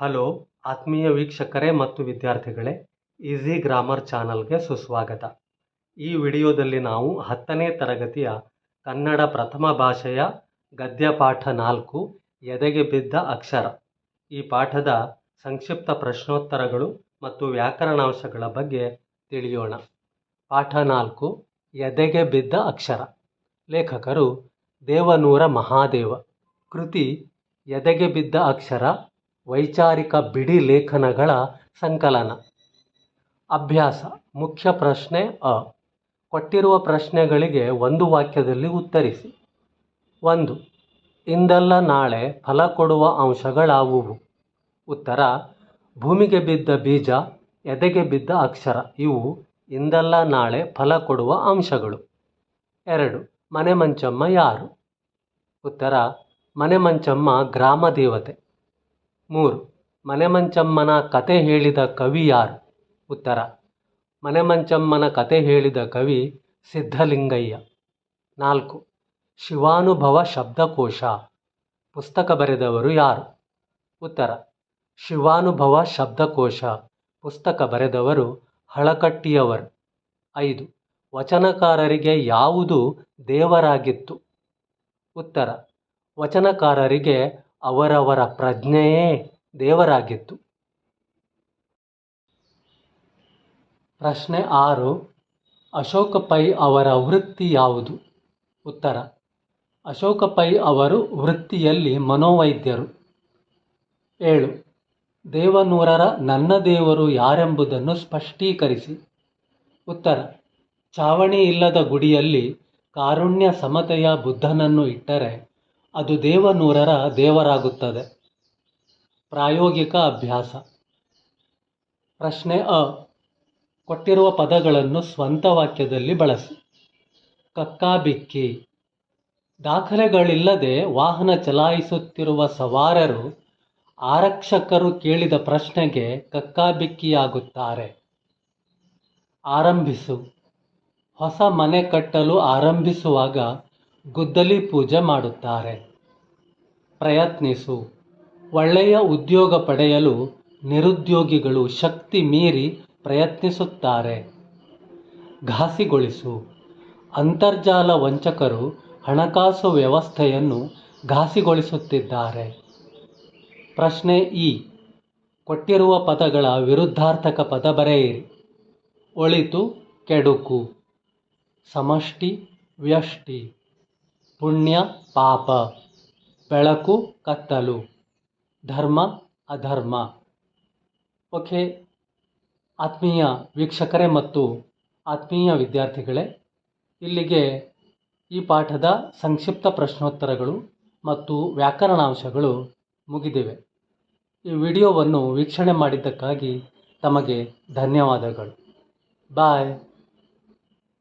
Hello, ಆತ್ಮೀಯ ವೀಕ್ಷಕರೇ ಮತ್ತು ವಿದ್ಯಾರ್ಥಿಗಳೇ, ಈಸಿ ಗ್ರಾಮರ್ ಚಾನಲ್ಗೆ ಸುಸ್ವಾಗತ. ಈ ವಿಡಿಯೋದಲ್ಲಿ ನಾವು ಹತ್ತನೇ ತರಗತಿಯ ಕನ್ನಡ ಪ್ರಥಮ ಭಾಷೆಯ ಗದ್ಯ ಪಾಠ ನಾಲ್ಕು, ಎದೆಗೆ ಬಿದ್ದ ಅಕ್ಷರ. ಈ ಪಾಠದ ಸಂಕ್ಷಿಪ್ತ ಪ್ರಶ್ನೋತ್ತರಗಳು ಮತ್ತು ವ್ಯಾಕರಣಾಂಶಗಳ ಬಗ್ಗೆ ತಿಳಿಯೋಣ. ಪಾಠ ನಾಲ್ಕು, ಎದೆಗೆ ಬಿದ್ದ ಅಕ್ಷರ. ಲೇಖಕರು ದೇವನೂರ ಮಹಾದೇವ. ಕೃತಿ, ಎದೆಗೆ ಬಿದ್ದ ಅಕ್ಷರ ವೈಚಾರಿಕ ಬಿಡಿ ಲೇಖನಗಳ ಸಂಕಲನ. ಅಭ್ಯಾಸ, ಮುಖ್ಯ ಪ್ರಶ್ನೆ ಅ. ಕೊಟ್ಟಿರುವ ಪ್ರಶ್ನೆಗಳಿಗೆ ಒಂದು ವಾಕ್ಯದಲ್ಲಿ ಉತ್ತರಿಸಿ. ಒಂದು, ಇಂದಲ್ಲ ನಾಳೆ ಫಲ ಕೊಡುವ ಅಂಶಗಳಾವುವು? ಉತ್ತರ, ಭೂಮಿಗೆ ಬಿದ್ದ ಬೀಜ, ಎದೆಗೆ ಬಿದ್ದ ಅಕ್ಷರ, ಇವು ಇಂದಲ್ಲ ನಾಳೆ ಫಲ ಕೊಡುವ ಅಂಶಗಳು. ಎರಡು, ಮನೆ ಮಂಚಮ್ಮ ಯಾರು? ಉತ್ತರ, ಮನೆ ಮಂಚಮ್ಮ ಗ್ರಾಮ ದೇವತೆ. ಮೂರು. ಮನೆಮಂಚಮ್ಮನ ಕತೆ ಹೇಳಿದ ಕವಿ ಯಾರು? ಉತ್ತರ. ಮನೆಮಂಚಮ್ಮನ ಕತೆ ಹೇಳಿದ ಕವಿ ಸಿದ್ಧಲಿಂಗಯ್ಯ. ನಾಲ್ಕು. ಶಿವಾನುಭವ ಶಬ್ದಕೋಶ. ಪುಸ್ತಕ ಬರೆದವರು ಯಾರು? ಉತ್ತರ. ಶಿವಾನುಭವ ಶಬ್ದಕೋಶ. ಪುಸ್ತಕ ಬರೆದವರು ಹಳಕಟ್ಟಿಯವರು. ಐದು. ವಚನಕಾರರಿಗೆ ಯಾವುದು ದೇವರಾಗಿತ್ತು? ಉತ್ತರ. ವಚನಕಾರರಿಗೆ ಅವರವರ ಪ್ರಜ್ಞೆಯೇ ದೇವರಾಗಿತ್ತು. ಪ್ರಶ್ನೆ ಆರು, ಅಶೋಕ ಪೈ ಅವರ ವೃತ್ತಿ ಯಾವುದು? ಉತ್ತರ, ಅಶೋಕ ಪೈ ಅವರು ವೃತ್ತಿಯಲ್ಲಿ ಮನೋವೈದ್ಯರು. ಏಳು, ದೇವನೂರರ ನನ್ನ ದೇವರು ಯಾರೆಂಬುದನ್ನು ಸ್ಪಷ್ಟೀಕರಿಸಿ. ಉತ್ತರ, ಚಾವಣಿ ಇಲ್ಲದ ಗುಡಿಯಲ್ಲಿ ಕಾರುಣ್ಯ ಸಮತೆಯ ಬುದ್ಧನನ್ನು ಇಟ್ಟರೆ ಅದು ದೇವನೂರರ ದೇವರಾಗುತ್ತದೆ. ಪ್ರಾಯೋಗಿಕ ಅಭ್ಯಾಸ. ಪ್ರಶ್ನೆ ಅ. ಕೊಟ್ಟಿರುವ ಪದಗಳನ್ನು ಸ್ವಂತ ವಾಕ್ಯದಲ್ಲಿ ಬಳಸಿ. ಕಕ್ಕಾಬಿಕ್ಕಿ. ದಾಖಲೆಗಳಿಲ್ಲದೆ ವಾಹನ ಚಲಾಯಿಸುತ್ತಿರುವ ಸವಾರರು ಆರಕ್ಷಕರು ಕೇಳಿದ ಪ್ರಶ್ನೆಗೆ ಕಕ್ಕಾಬಿಕ್ಕಿಯಾಗುತ್ತಾರೆ. ಆರಂಭಿಸು. ಹೊಸ ಮನೆ ಕಟ್ಟಲು ಆರಂಭಿಸುವಾಗ ಗುದ್ದಲಿ ಪೂಜೆ ಮಾಡುತ್ತಾರೆ. ಪ್ರಯತ್ನಿಸು. ಒಳ್ಳೆಯ ಉದ್ಯೋಗ ಪಡೆಯಲು ನಿರುದ್ಯೋಗಿಗಳು ಶಕ್ತಿ ಮೀರಿ ಪ್ರಯತ್ನಿಸುತ್ತಾರೆ. ಘಾಸಿಗೊಳಿಸು. ಅಂತರ್ಜಾಲ ವಂಚಕರು ಹಣಕಾಸು ವ್ಯವಸ್ಥೆಯನ್ನು ಘಾಸಿಗೊಳಿಸುತ್ತಿದ್ದಾರೆ. ಪ್ರಶ್ನೆ ಇ. ಕೊಟ್ಟಿರುವ ಪದಗಳ ವಿರುದ್ಧಾರ್ಥಕ ಪದ ಬರೆಯಿರಿ. ಒಳಿತು, ಕೆಡುಕು. ಸಮಷ್ಟಿ, ವ್ಯಷ್ಟಿ. ಪುಣ್ಯ ಪಾಪ. ಬೆಳಕು ಕತ್ತಲು. ಧರ್ಮ ಅಧರ್ಮ. ಓಕೆ, ಆತ್ಮೀಯ ವೀಕ್ಷಕರೇ ಮತ್ತು ಆತ್ಮೀಯ ವಿದ್ಯಾರ್ಥಿಗಳೇ, ಇಲ್ಲಿಗೆ ಈ ಪಾಠದ ಸಂಕ್ಷಿಪ್ತ ಪ್ರಶ್ನೋತ್ತರಗಳು ಮತ್ತು ವ್ಯಾಕರಣಾಂಶಗಳು ಮುಗಿದಿವೆ. ಈ ವಿಡಿಯೋವನ್ನು ವೀಕ್ಷಣೆ ಮಾಡಿದ್ದಕ್ಕಾಗಿ ತಮಗೆ ಧನ್ಯವಾದಗಳು. ಬಾಯ್.